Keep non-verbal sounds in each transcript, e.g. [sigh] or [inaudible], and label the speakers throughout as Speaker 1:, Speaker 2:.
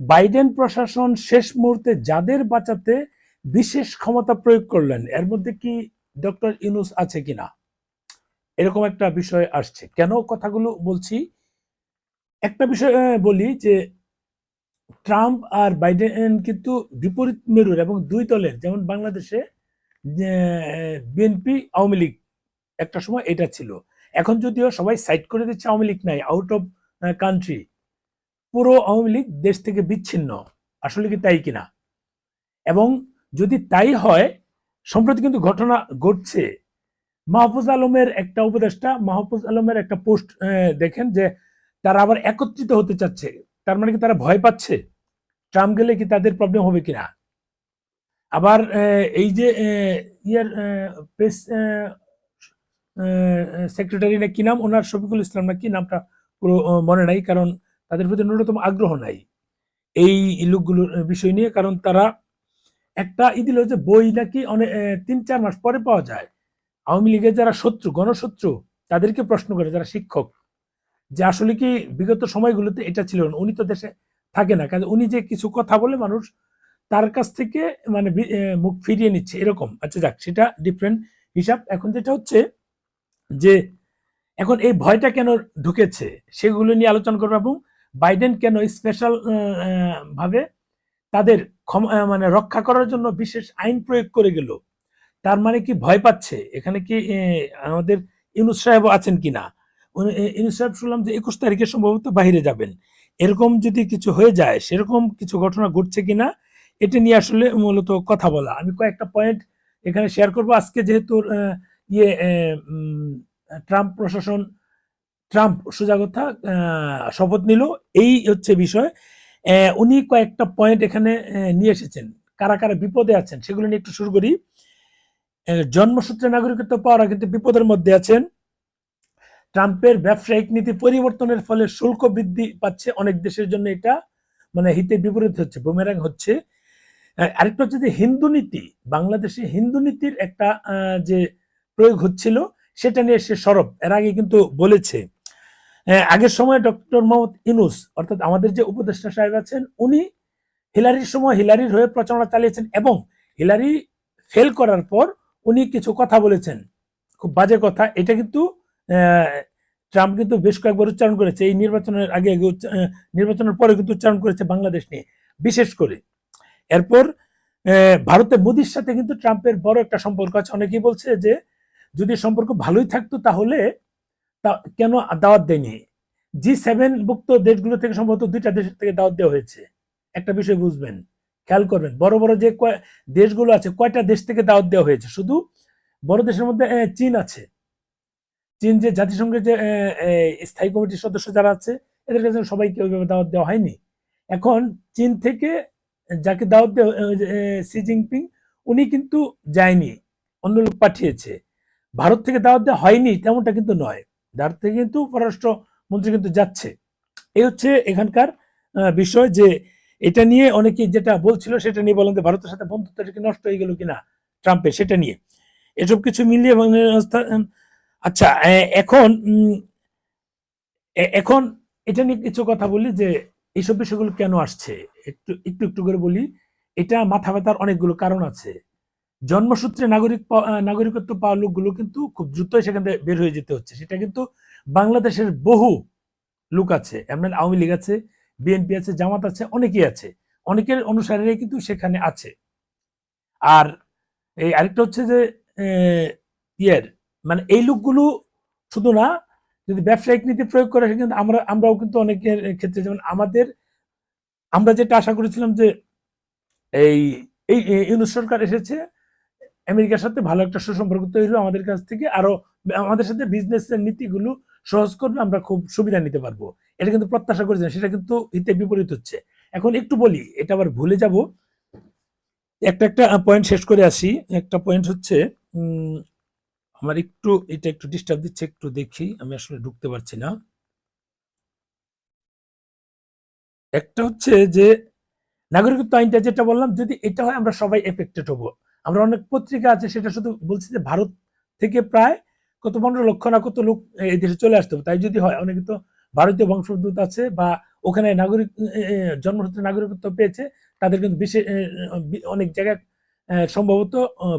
Speaker 1: Biden প্রশাসন শেষ মুহূর্তে যাদের বাঁচাতে বিশেষ ক্ষমতা প্রয়োগ করলেন, এর মধ্যে কি ডক্টর ইউনুস আছে কিনা? এরকম একটা বিষয় আসছে। কেন কথাগুলো বলছি? একটা বিষয় বলি যে ট্রাম্প আর বাইডেন কিন্তু বিপরীত মেরুর এবং দুই দলের, যেমন বাংলাদেশে বিএনপি, আওয়ামী লীগ, একটা সময় এটা ছিল। এখন যদিও সবাই সাইড করে দিচ্ছে, আওয়ামী লীগ নাই আউট অফ কান্ট্রি পুরো আওয়ামী লীগ দেশ থেকে বিচ্ছিন্ন। আসলে কি তাই কিনা? এবং যদি তাই হয়, সম্প্রতি কিন্তু ঘটনা ঘটছে। মাহফুজ আলমের একটা উপদেষ্টা, মাহফুজ আলমের একটা পোস্ট দেখেন যে তারা আবার একত্রিত হতে চাচ্ছে। তার মানে কি তারা ভয় পাচ্ছে? ট্রাম্প গেলে কি তাদের প্রবলেম হবে কিনা? আবার এই যে ইয়ার প্রেস সেক্রেটারি না কি নাম? ওনার শফিকুল ইসলাম না কি? নামটা পুরো মনে নাই, কারণ তাদের প্রতি ন্যূনতম আগ্রহ নাই। এই লোকগুলোর বিষয় নিয়ে, কারণ তারা একটা ই দিল যে বই নাকি অনেক তিন চার মাস পরে পাওয়া যায়। আওয়ামী লীগের যারা শত্রু, গণশত্রু, তাদেরকে প্রশ্ন করে, যারা শিক্ষক, যে আসলে কি বিগত সময়গুলোতে এটা ছিল না? উনি তো দেশে থাকে না। কাজে উনি যে কিছু কথা বলে মানুষ, তার কাছ থেকে মানে মুখ ফিরিয়ে নিচ্ছে, এরকম। আচ্ছা যাক, সেটা ডিফারেন্ট হিসাব। এখন যেটা হচ্ছে যে, এখন এই ভয়টা কেন ঢুকেছে, সেগুলো নিয়ে আলোচনা করব এবং বাইডেন কেন স্পেশাল ভাবে তাদের মানে রক্ষা করার জন্য বিশেষ আইন প্রয়োগ করে গেল? তার মানে কি ভয় পাচ্ছে? এখানে কি আমাদের ইউনুস সাহেব আছেন কিনা ইউনুস সাহেব শুনলাম যে একুশ তারিখে সম্ভবত বাইরে যাবেন। এরকম যদি কিছু হয়ে যায়, সেরকম কিছু ঘটনা ঘটছে কিনা এটা নিয়ে আসলে মূলত কথা বলা। আমি কয়েকটা পয়েন্ট এখানে শেয়ার করব। আজকে যেহেতু ইয়ে ট্রাম্প প্রশাসন ট্রাম্প সোজা কথা শপথ নিল। এই হচ্ছে বিষয়। উনি কয়েকটা পয়েন্ট এখানে নিয়ে এসেছেন। কারা কারা বিপদে আছেন সেগুলো নিয়ে একটু শুরু করি। জন্মসূত্রে নাগরিকত্ব পাওয়ারা কিন্তু বিপদের মধ্যে আছেন। ট্রাম্পের ব্যবসায়িক নীতি পরিবর্তনের ফলে শুল্ক বৃদ্ধি পাচ্ছে অনেক দেশের জন্য এটা মানে হিতে বিপরীত হচ্ছে বুমেরাং হচ্ছে। আরেকটা হচ্ছে যে হিন্দু নীতি, বাংলাদেশে হিন্দু নীতির একটা যে প্রয়োগ হচ্ছিল, সেটা নিয়ে সে সরব। এর আগে কিন্তু বলেছে আগের সময় ডক্টর মোহাম্মদ ইনুস অর্থাৎ আমাদের যে উপদেষ্টা সাহেব আছেন উনি হিলারির সময় হিলারির হয়ে প্রচারণা চালিয়েছেন এবং হিলারি ফেল করার পর উনি কিছু কথা বলেছেন। খুব বাজে কথা। এটা কিন্তু ট্রাম্প কিন্তু বেশ কয়েকবার উচ্চারণ করেছে। এই নির্বাচনের আগে আগে নির্বাচনের পরে কিন্তু উচ্চারণ করেছে বাংলাদেশ নিয়ে। বিশেষ করে এরপর আহ, ভারতের মোদির সাথে কিন্তু ট্রাম্পের বড় একটা সম্পর্ক আছে। অনেকেই বলছে যে যদি সম্পর্ক ভালোই থাকতো তাহলে কেন দাওয়াত দেয়নি? জি সেভেন ভুক্ত দেশগুলো থেকে সম্ভবত দুইটা দেশ থেকে দাওয়াত দেওয়া হয়েছে। একটা বিষয় বুঝবেন, খেয়াল করবেন, বড় বড় যে দেশগুলো আছে, কয়টা দেশ থেকে দাওয়াত দেওয়া হয়েছে? শুধু বড় দেশের মধ্যে চীন আছে। চীন যে জাতিসংঘের যে স্থায়ী কমিটির সদস্য যারা আছে, এদের কাছে সবাইকে ওইভাবে দাওয়াত দেওয়া হয়নি। এখন চীন থেকে যাকে দাওয়াত দেওয়া সি জিনপিং উনি কিন্তু যায়নি, অন্য লোক পাঠিয়েছে। ভারত থেকে দাওয়াত দেওয়া হয়নি, তেমনটা কিন্তু নয়। ভারত থেকে কিন্তু পররাষ্ট্র মন্ত্রী কিন্তু যাচ্ছে। এই হচ্ছে এখানকার বিষয় যে এটা নিয়ে অনেকে যেটা বলছিল সেটা নিয়ে বলেন যে ভারতের সাথে বন্ধুত্বটা কি নষ্ট হয়ে গেল কিনা ট্রাম্পের, সেটা নিয়ে। এসব কিছু মিলিয়ে আচ্ছা এখন এখন এটা নিয়ে কিছু কথা বলি যে এইসব বিষয়গুলো কেন আসছে? একটু একটু একটু করে বলি। এটা মাথা ব্যথার অনেকগুলো কারণ আছে। জন্মসূত্রে নাগরিক নাগরিকত্ব পাওয়া লোকগুলো কিন্তু খুব দ্রুতই সেখান থেকে বের হয়ে যেতে হচ্ছে। সেটা কিন্তু বাংলাদেশের বহু লোক আছে, এমন আওয়ামী লীগ আছে, বিএনপি আছে, জামাত আছে, অনেকেই আছে। অনেকের অনুসারীরাই কিন্তু সেখানে আছে। আর এই আরেকটা হচ্ছে যে ইয়ের মানে এই লোকগুলো শুধু না, যদি ব্যবসায়িক নীতি প্রয়োগ করে কিন্তু আমরা আমরাও কিন্তু অনেকের ক্ষেত্রে যেমন আমাদের, আমরা যেটা আশা করেছিলাম যে এই এই ইউনুস সরকার এসেছে আমেরিকার সাথে ভালো একটা সুসম্পর্ক তৈরি হবে আমাদের কাছ থেকে। আরও আমাদের সাথে বিজনেসের নীতিগুলো সহজ করবে আমরা খুব সুবিধা নিতে পারব। এটা কিন্তু প্রত্যাশা করেছিলাম সেটা কিন্তু হিতে বিপরীত হচ্ছে। এখন একটু বলি, এটা আবার ভুলে যাব। একটা একটা পয়েন্ট শেষ করে আসি। একটা পয়েন্ট হচ্ছে আমার একটু, এটা একটু ডিস্টার্ব দিচ্ছে, একটু দেখি। আমি আসলে ঢুকতে পারছি না। একটা হচ্ছে যে, নাগরিকত্ব আইনটা যেটা বললাম, যদি এটা হয় আমরা সবাই এফেক্টেড হব। আমরা অনেক পত্রিকা আছে, সেটা শুধু বলছি যে ভারত থেকে প্রায় কত পনেরো লক্ষ না কত লোক এই দেশে চলে আসতে হবে। তাই যদি হয়, অনেকে তো ভারতীয় বংশোদ্ভূত আছে বা ওখানে নাগরিক জন্মসূত্রে নাগরিকত্ব পেয়েছে, তাদের কিন্তু বিশেষ অনেক জায়গায় সম্ভবত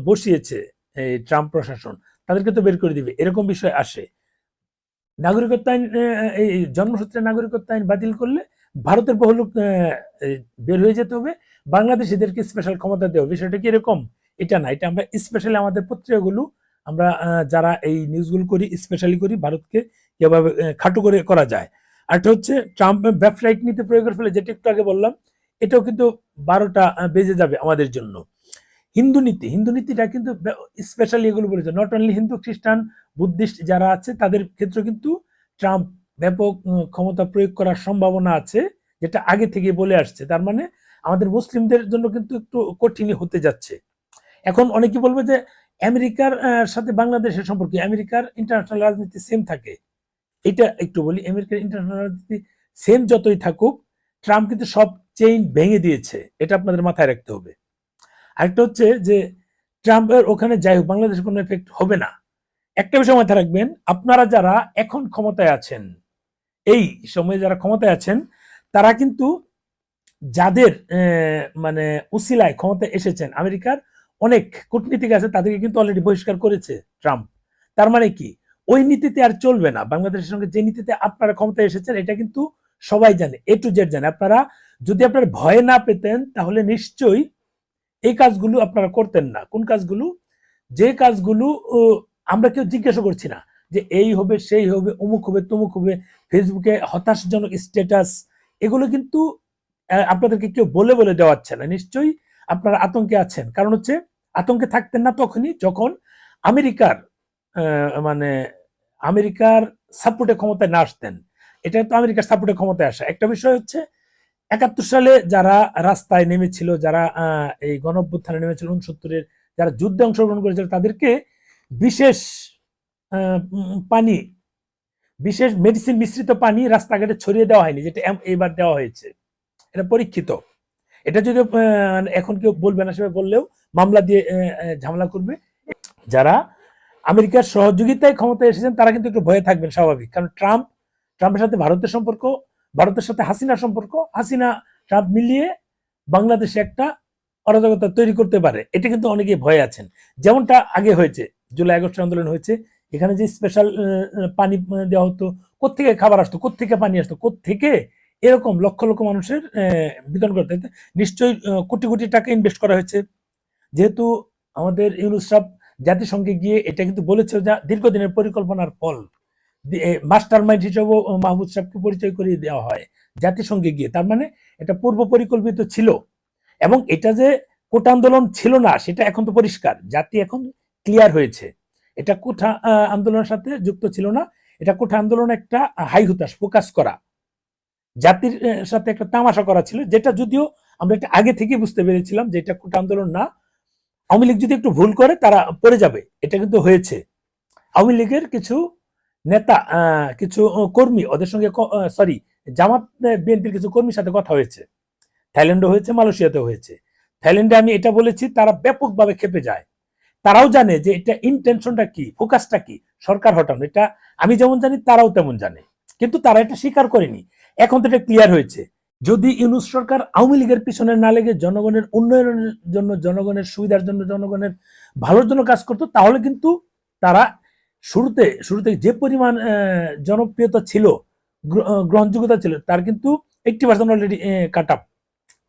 Speaker 1: বসিয়েছে এই ট্রাম্প প্রশাসন। তাদেরকে তো বের করে দিবে, এরকম বিষয় আসে। নাগরিকত্ব আইন এই জন্মসূত্রে নাগরিকত্ব আইন বাতিল করলে ভারতের বহু লোক বের হয়ে যেতে হবে। বাংলাদেশিদেরকে স্পেশাল ক্ষমতা দেওয়া বিষয়টা কি এরকম? এটা না, এটা আমরা স্পেশালি আমাদের পত্রিকাগুলো আমরা যারা এই নিউজগুলো করি স্পেশালি করি, ভারতকে কীভাবে খাটো করে, করা যায়। আরেকটা হচ্ছে ট্রাম্প ব্যবসায়িক নীতি প্রয়োগের ফলে যেটা একটু আগে বললাম, এটাও কিন্তু বারোটা বেজে যাবে আমাদের জন্য। হিন্দু নীতি, হিন্দু নীতিটা কিন্তু স্পেশালি এগুলো বলেছে। নট অনলি হিন্দু, খ্রিস্টান, বুদ্ধিস্ট যারা আছে, তাদের ক্ষেত্রে কিন্তু ট্রাম্প ব্যাপক ক্ষমতা প্রয়োগ করার সম্ভাবনা আছে, যেটা আগে থেকে বলে আসছে। তার মানে আমাদের মুসলিমদের জন্য কিন্তু একটু কঠিনই হতে যাচ্ছে। এখন অনেকে বলবে যে আমেরিকার সাথে বাংলাদেশের সম্পর্কে, আমেরিকার ইন্টারন্যাশনাল রাজনীতি সেম থাকে। এটা একটু বলি, আমেরিকার ইন্টারন্যাশনাল রাজনীতি সেম যতই থাকুক ট্রাম্প কিন্তু সব চেইন ভেঙে দিয়েছে, এটা আপনাদের মাথায় রাখতে হবে। আরেকটা হচ্ছে যে ট্রাম্পের ওখানে যাই হোক বাংলাদেশের কোনো এফেক্ট হবে না। একটা বিষয় মাথায় রাখবেন, আপনারা যারা এখন ক্ষমতায় আছেন, এই সময়ে যারা ক্ষমতায় আছেন, তারা কিন্তু যাদের মানে উসিলায় ক্ষমতায় এসেছেন, আমেরিকার অনেক কূটনীতিক আছে, তাদেরকে কিন্তু অলরেডি বহিষ্কার করেছে ট্রাম্প। তার মানে কি? ওই নীতিতে আর চলবে না। বাংলাদেশের সঙ্গে যে নীতিতে আপনারা ক্ষমতায় এসেছেন, এটা কিন্তু সবাই জানে এ টু জেড জানে। আপনারা যদি আপনার ভয় না পেতেন, তাহলে নিশ্চয়ই এই কাজগুলো আপনারা করতেন না। কোন কাজগুলো? যে কাজগুলো আমরা কেউ জিজ্ঞাসা করছি না যে এই হবে, সেই হবে, অমুক হবে, তমুক হবে, ফেসবুকে হতাশজনক স্ট্যাটাস এগুলো কিন্তু আপনাদেরকে কেউ বলে বলে দেওয়াচ্ছে না। নিশ্চয়ই আপনারা আতঙ্কে আছেন। কারণ হচ্ছে আতঙ্কে থাকতেন না তখনই যখন আমেরিকার মানে আমেরিকার সাপোর্টে ক্ষমতায় না আসতেন। এটা তো আমেরিকার সাপোর্টে ক্ষমতায় আসা। একটা বিষয় হচ্ছে, একাত্তর সালে যারা রাস্তায় নেমেছিল, যারা এই গণঅভ্যুত্থানে নেমেছিল উনসত্তরের যারা যুদ্ধে অংশগ্রহণ করেছিল, তাদেরকে বিশেষ পানি, বিশেষ মেডিসিন মিশ্রিত পানি রাস্তাঘাটে ছড়িয়ে দেওয়া হয়নি, যেটা এবার দেওয়া হয়েছে। এটা পরীক্ষিত। এটা যদি এখন কেউ বলবে না সেভাবে বললেও মামলা দিয়ে ঝামেলা করবে। যারা আমেরিকার সহযোগিতায় ক্ষমতায় এসেছেন, তারা কিন্তু একটু ভয়ে থাকবেন, স্বাভাবিক। কারণ ট্রাম্প, ট্রাম্পের সাথে ভারতের সম্পর্ক, ভারতের সাথে হাসিনার সম্পর্ক, হাসিনা, ট্রাম্প মিলিয়ে বাংলাদেশে একটা অরাজকতা তৈরি করতে পারে। এটা কিন্তু অনেকে ভয়ে আছেন। যেমনটা আগে হয়েছে, জুলাই আগস্ট আন্দোলন হয়েছে, এখানে যে স্পেশাল পানি দেওয়া হতো, কোত্থেকে খাবার আসতো, কোত্থেকে পানি আসতো, কোত্থেকে এরকম লক্ষ লক্ষ মানুষের বিতরণ করতে। নিশ্চয়ই কোটি কোটি টাকা ইনভেস্ট করা হয়েছে। যেহেতু আমাদের ইউনুস জাতিসংঘে গিয়ে এটা কিন্তু বলেছে যে দীর্ঘদিনের পরিকল্পনার ফল। মাস্টার মাইন্ড হিসেবেও মাহমুদ সাহেবকে পরিচয় করিয়ে দেওয়া হয় জাতিসংঘে গিয়ে। তার মানে এটা পূর্ব পরিকল্পিত ছিল এবং এটা যে কোটা আন্দোলন ছিল না, সেটা এখন তো পরিষ্কার। জাতি এখন ক্লিয়ার হয়েছে। এটা কোঠা আন্দোলনের সাথে যুক্ত ছিল না। এটা কোঠা আন্দোলন একটা হাই হুতাশ, ফোকাস করা। জাতির সাথে একটা তামাশা করা ছিল, যেটা যদিও আমরা এটা আগে থেকে বুঝতে পেরেছিলাম যে এটা কোটা আন্দোলন না আওয়ামী লীগ যদি একটু ভুল করে, তারা পড়ে যাবে। এটা কিন্তু হয়েছে। আওয়ামী লীগের কিছু নেতা কিছু কর্মী, ওদের সঙ্গে সরি জামাত বিএনপির কিছু কর্মীর সাথে কথা হয়েছে। থাইল্যান্ডে হয়েছে, মালয়েশিয়াতেও হয়েছে। থাইল্যান্ডে আমি এটা বলেছি, তারা ব্যাপকভাবে খেপে যায়। তারাও জানে যে এটা ইনটেনশনটা কি ফোকাসটা কি, সরকার হটানো। এটা আমি যেমন জানি, তারাও তেমন জানে। কিন্তু তারা এটা স্বীকার করেনি। এখন তো এটা ক্লিয়ার হয়েছে। যদি ইউনুস সরকার আওয়ামী লীগের পিছনে না লেগে জনগণের উন্নয়নের জন্য, জনগণের সুবিধার জন্য, জনগণের ভালোর জন্য কাজ করতো, তাহলে কিন্তু তারা শুরুতে শুরুতে যে পরিমাণ জনপ্রিয়তা ছিল গ্রহণযোগ্যতা ছিল, তার কিন্তু eighty percent already cut up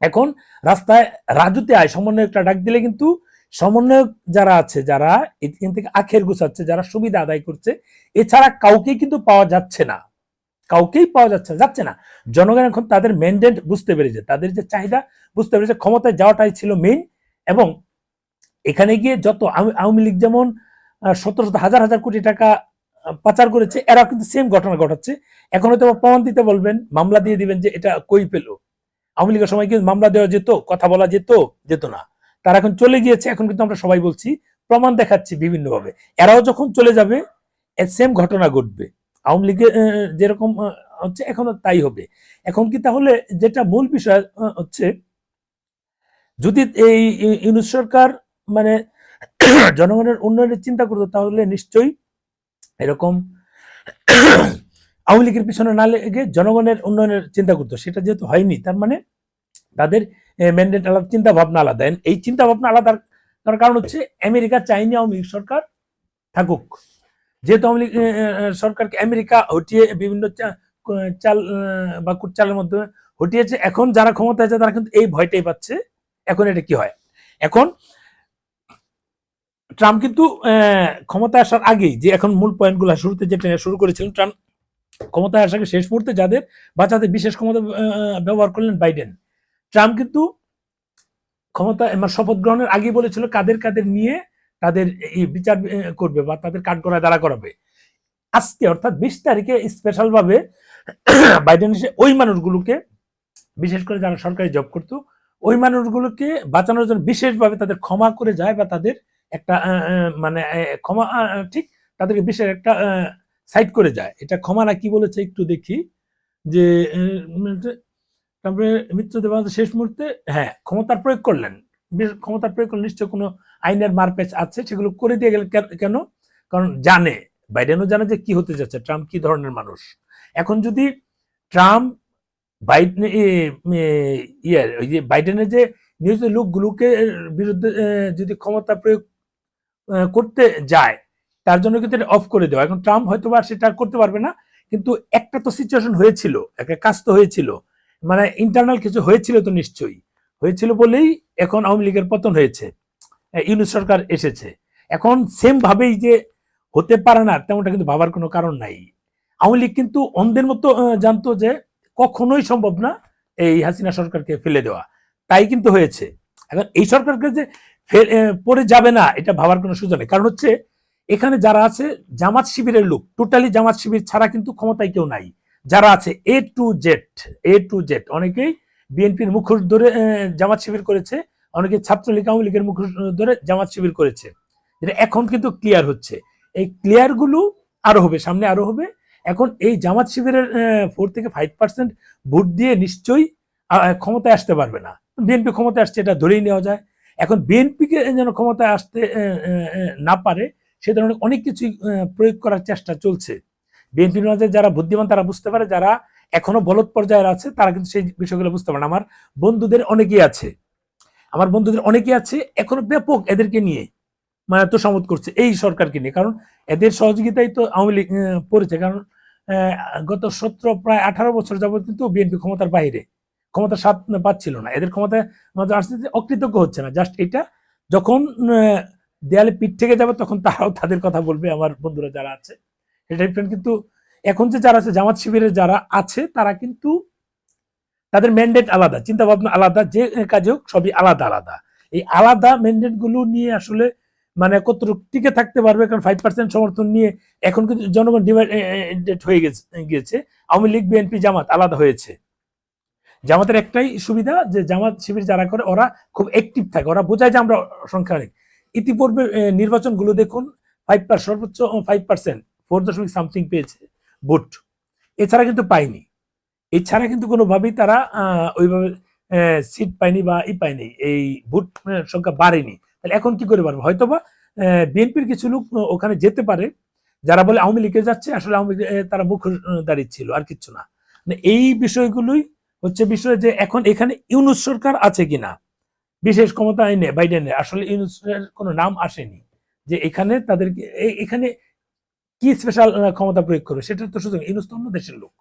Speaker 1: এখন রাস্তায় রাজুতে আয় সমন্বয়কটা ডাক দিলে কিন্তু সমন্বয়ক যারা আছে, যারা এখান থেকে আখের গুছাচ্ছে, যারা সুবিধা আদায় করছে, এছাড়া কাউকেই কিন্তু পাওয়া যাচ্ছে না। কাউকেই পাওয়া যাচ্ছে যাচ্ছে না। জনগণ এখন তাদের ম্যান্ডেট বুঝতে পেরেছে, তাদের যে চাহিদা বুঝতে পেরেছে, ক্ষমতায় যাওয়াটাই ছিল মেইন এবং এখানে গিয়ে যত আওয়ামী- লীগ যেমন শত, হাজার হাজার কোটি টাকা পাচার করেছে এরা কিন্তু সেম ঘটনা ঘটাচ্ছে। এখন হয়তো প্রমাণ দিতে বলবেন, মামলা দিয়ে দিবেন যে এটা কই পেল? আওয়ামী লীগের সময় কিন্তু মামলা দেওয়া যেত, কথা বলা যেত যেত না। তারা এখন চলে গিয়েছে, এখন কিন্তু আমরা সবাই বলছি, প্রমাণ দেখাচ্ছি বিভিন্নভাবে। এরাও যখন চলে যাবে সেম ঘটনা ঘটবে। আওয়ামী আহ, যেরকম হচ্ছে এখনও তাই হবে। এখন কি তাহলে যেটা মূল বিষয় হচ্ছে যদি এই ইউনুস সরকার মানে [clears throat] জনগণের উন্নয়নের চিন্তা করতো তাহলে নিশ্চয়ই এরকম [clears throat] আওয়ামী লীগের পিছনে না লেগে জনগণের উন্নয়নের চিন্তা করতো। সেটা যেহেতু হয়নি তার মানে তাদের ম্যান্ডেট আলাদা চিন্তা ভাবনা আলাদা। এই চিন্তা ভাবনা আলাদা তার কারণ হচ্ছে আমেরিকা চাইনি আওয়ামী লীগ সরকার থাকুক। যেহেতু আওয়ামী সরকারকে আমেরিকা হটিয়ে বিভিন্ন চাল বা কুটচালের মাধ্যমে হটিয়েছে এখন যারা ক্ষমতা আছে তারা কিন্তু এই ভয়টাই পাচ্ছে। এখন এটা কি হয়? এখন ট্রাম্প কিন্তু আহ, ক্ষমতায় আসার আগেই যে এখন মূল পয়েন্টগুলো শুরুতে যে টেনে শুরু করেছিলেন ট্রাম্প ক্ষমতায় আগে শেষ মুহূর্তে যাদের বা যাদের বিশেষ ক্ষমতা ব্যবহার করলেন বাইডেন। ট্রাম্প কিন্তু ক্ষমতা মানে শপথ গ্রহণের আগে বলেছিল কাদের কাদের নিয়ে তাদের বিচার করবে বা তাদের কাঠগড়ায় দাঁড়া করাবে। আজকে অর্থাৎ বিশ তারিখে স্পেশাল ভাবে বাইডেন এসে ওই মানুষগুলোকে, বিশেষ করে যারা সরকারি জব করতো, ওই মানুষগুলোকে বাঁচানোর জন্য বিশেষভাবে তাদের ক্ষমা করে যায় বা তাদের একটা মানে ক্ষমা ঠিক তাদেরকে বিশেষ একটা সাইড করে যায়। এটা ক্ষমা না কি বলেছে একটু দেখি। যে তারপরে মিত্র দেবান্ত শেষ মুহূর্তে হ্যাঁ ক্ষমতার প্রয়োগ করলেন। ক্ষমতার প্রয়োগ করলে নিশ্চয় কোনো আইনের মারপ্যাচ আছে, সেগুলো করে দিয়ে গেলে কেন- কারণ জানে, বাইডেনও জানে যে কি হতে যাচ্ছে, ট্রাম্প কি ধরনের মানুষ। এখন যদি ট্রাম্প বাইডেন ইয়ে ওই যে বাইডেনের যে নিয়োজিত লোকগুলোকে বিরুদ্ধে যদি ক্ষমতা প্রয়োগ করতে যায়, তার জন্য কিন্তু এটা অফ করে দেওয়া। এখন ট্রাম্প হয়তো বা সেটা করতে পারবে না, কিন্তু একটা তো সিচুয়েশন হয়েছিল, একটা কাজ তো হয়েছিল। মানে ইন্টারনাল কিছু হয়েছিল তো নিশ্চয়ই। হয়েছিল বলেই এখন আওয়ামী লীগের পতন হয়েছে। আহ, ইউনুস সরকার এসেছে। এখন সেম ভাবেই যে হতে পারে না তেমনটা কিন্তু ভাবার কোনো কারণ নাই। আওয়ামী লীগ কিন্তু অন্ধের মতো জানতো যে কখনোই সম্ভব না এই হাসিনা সরকারকে ফেলে দেওয়া। তাই কিন্তু হয়েছে। এখন এই সরকারকে যে পড়ে যাবে না এটা ভাবার কোনো সুযোগ নেই। কারণ হচ্ছে এখানে যারা আছে জামাত শিবিরের লোক টোটালি জামাত শিবির ছাড়া কিন্তু ক্ষমতায় কেউ নাই। যারা আছে A to Z A to Z অনেকেই বিএনপির মুখোশ ধরে জামাত শিবির করেছে। অনেকে ছাত্রলীগ, আওয়ামী লীগের মুখোশ ধরে জামাত শিবির করেছে। যেটা এখন কিন্তু ক্লিয়ার হচ্ছে। এই ক্লিয়ারগুলো আরও হবে, সামনে আরও হবে। এখন এই জামাত শিবিরের ফোর থেকে ফাইভ পার্সেন্ট ভোট দিয়ে নিশ্চয়ই ক্ষমতায় আসতে পারবে না। বিএনপি ক্ষমতায় আসছে, এটা ধরেই নেওয়া যায়। এখন বিএনপিকে যেন ক্ষমতায় আসতে না পারে, সে ধরনের অনেক কিছু প্রয়োগ করার চেষ্টা চলছে। বিএনপির মাঝে যারা বুদ্ধিমান, তারা বুঝতে পারে, যারা এখনও বলদ পর্যায়ের আছে, তারা কিন্তু সেই বিষয়গুলো বুঝতে পারে। আমার বন্ধুদের অনেকেই আছে। আমার বন্ধুদের অনেকেই আছে, এখনও ব্যাপক এদেরকে নিয়ে মানে তো সমত করছে এই সরকারকে নিয়ে। কারণ এদের সহযোগিতাই তো আওয়ামী লীগ পড়েছে। কারণ গত সতেরো, প্রায় আঠারো বছর যাবত কিন্তু বিএনপি ক্ষমতার বাইরে। ক্ষমতার স্বাদ পাচ্ছিল না। এদের ক্ষমতায় আমাদের আসতে অকৃতজ্ঞ হচ্ছে না। জাস্ট এটা যখন দেয়ালে পিঠ থেকে যাবে তখন তারাও তাদের কথা বলবে, আমার বন্ধুরা যারা আছে। এটা কিন্তু এখন যে যারা আছে, জামাত শিবিরের যারা আছে, তারা কিন্তু তাদের ম্যান্ডেট আলাদা চিন্তা ভাবনা আলাদা, যে কাজে হোক সবই আলাদা আলাদা। এই আলাদা ম্যান্ডেটগুলো নিয়ে আসলে মানে কতটুকু টিকে থাকতে পারবে? কারণ ফাইভ পার্সেন্ট সমর্থন নিয়ে এখন কিন্তু জনগণ ডিভাইডেড হয়ে গেছে, গিয়েছে। আওয়ামী লীগ বিএনপি জামাত আলাদা হয়েছে। জামাতের একটাই সুবিধা যে জামাত শিবির যারা করে, ওরা খুব অ্যাক্টিভ থাকে, ওরা বোঝায় যে আমরা সংখ্যা অনেক। ইতিপূর্বে নির্বাচনগুলো দেখুন ফাইভ সর্বোচ্চ ফাইভ পার্সেন্ট ফোর দশমিক সামথিং পেয়েছে ভোট। এছাড়া কিন্তু পায়নি। এছাড়া কিন্তু কোনোভাবেই তারা ওইভাবে সিট পায়নি বা ই পায়নি, এই ভোট সংখ্যা বাড়েনি। তাহলে এখন কি করে পারবে হয়তোবা বিএনপির কিছু লোক ওখানে যেতে পারে, যারা বলে আওয়ামী লীগে যাচ্ছে, আসলে আওয়ামী তারা মুখ দাঁড়িয়ে ছিল, আর কিচ্ছু না। মানে এই বিষয়গুলোই হচ্ছে বিষয় যে এখন এখানে ইউনুস সরকার আছে কিনা? বিশেষ ক্ষমতা আইনে বাইডেনের আসলে ইউনুসের কোনো নাম আসেনি যে এখানে তাদেরকে এখানে কি স্পেশাল ক্ষমতা প্রয়োগ করবে? সেটা তো শুধু ইউনুস তো অন্য দেশের লোক।